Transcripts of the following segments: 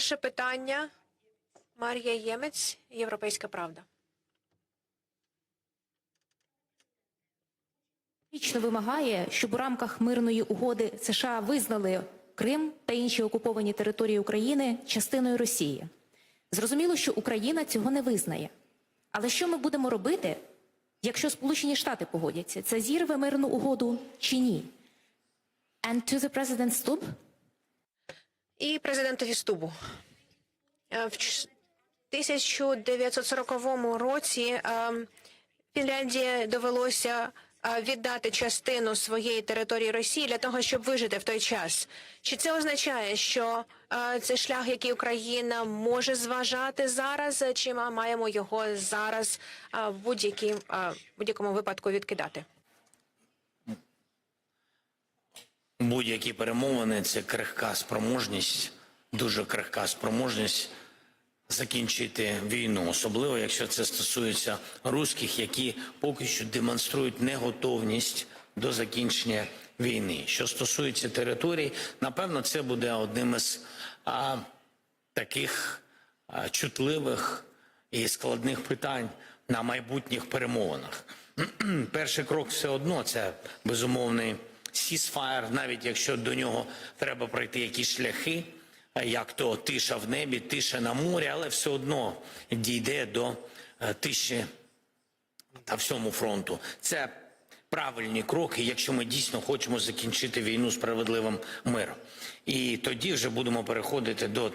Перше питання. Марія Ємець, Європейська Правда. Лічно вимагає, щоб у рамках мирної угоди США визнали Крим та інші окуповані території України частиною Росії. Зрозуміло, що Україна цього не визнає. Але що ми будемо робити, якщо Сполучені Штати погодяться? Це зірве мирну угоду чи ні? And to the President's Stub? І президентові Стубу. Е, В ч- 1940 році е, Фінляндії довелося е, віддати частину своєї території Росії для того, щоб вижити в той час. Чи це означає, що це шлях, який Україна може зважати зараз, чи ми маємо його зараз в будь-якому випадку відкидати? Будь-які перемовини це крихка спроможність, дуже крихка спроможність закінчити війну, особливо якщо це стосується русських, які поки що демонструють неготовність до закінчення війни. Що стосується територій, напевно, це буде одним із а, таких а, чутливих і складних питань на майбутніх перемовинах. Перший крок все одно це безумовний сісфаєр, навіть якщо до нього треба пройти якісь шляхи, е, як то тиша в небі, тиша на морі, але все одно дійде до е, тиші та всьому фронту. Це правильні кроки, якщо ми дійсно хочемо закінчити війну справедливим миром. І тоді вже будемо переходити до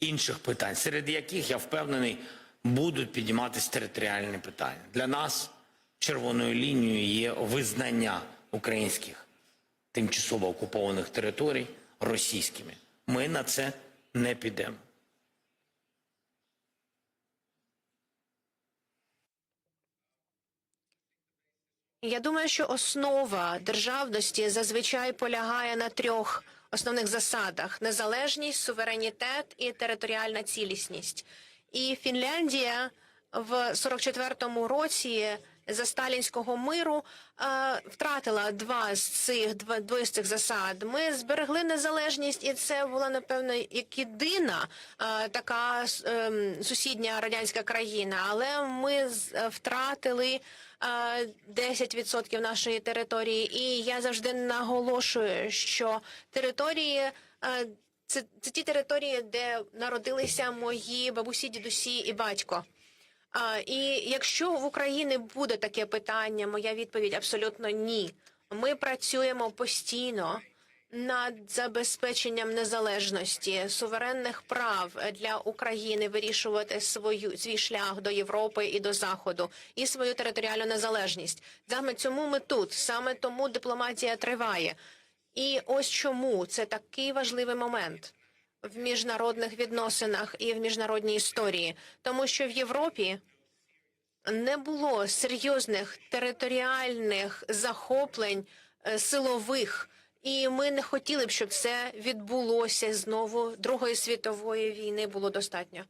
інших питань, серед яких я впевнений будуть підійматися територіальні питання. Для нас червоною лінією є визнання українських тимчасово окупованих територій російськими. Ми на це не підемо. Я думаю, що основа державності зазвичай полягає на трьох основних засадах: незалежність, суверенітет і територіальна цілісність. І Фінляндія в 44-му році за сталінського миру е, втратила два з цих два двоє з цих засад. Ми зберегли незалежність, і це була напевно як єдина е, така ем, сусідня радянська країна. Але ми е, втратили е, 10% нашої території, і я завжди наголошую, що території. Це, це ті території, де народилися мої бабусі, дідусі і батько. І якщо в Україні буде таке питання, моя відповідь абсолютно ні. Ми працюємо постійно над забезпеченням незалежності, суверенних прав для України вирішувати свою свій шлях до Європи і до Заходу і свою територіальну незалежність. Саме цьому ми тут, саме тому дипломатія триває. І ось чому це такий важливий момент в міжнародних відносинах і в міжнародній історії, тому що в Європі не було серйозних територіальних захоплень е, силових, і ми не хотіли б, щоб це відбулося знову. Другої світової війни було достатньо.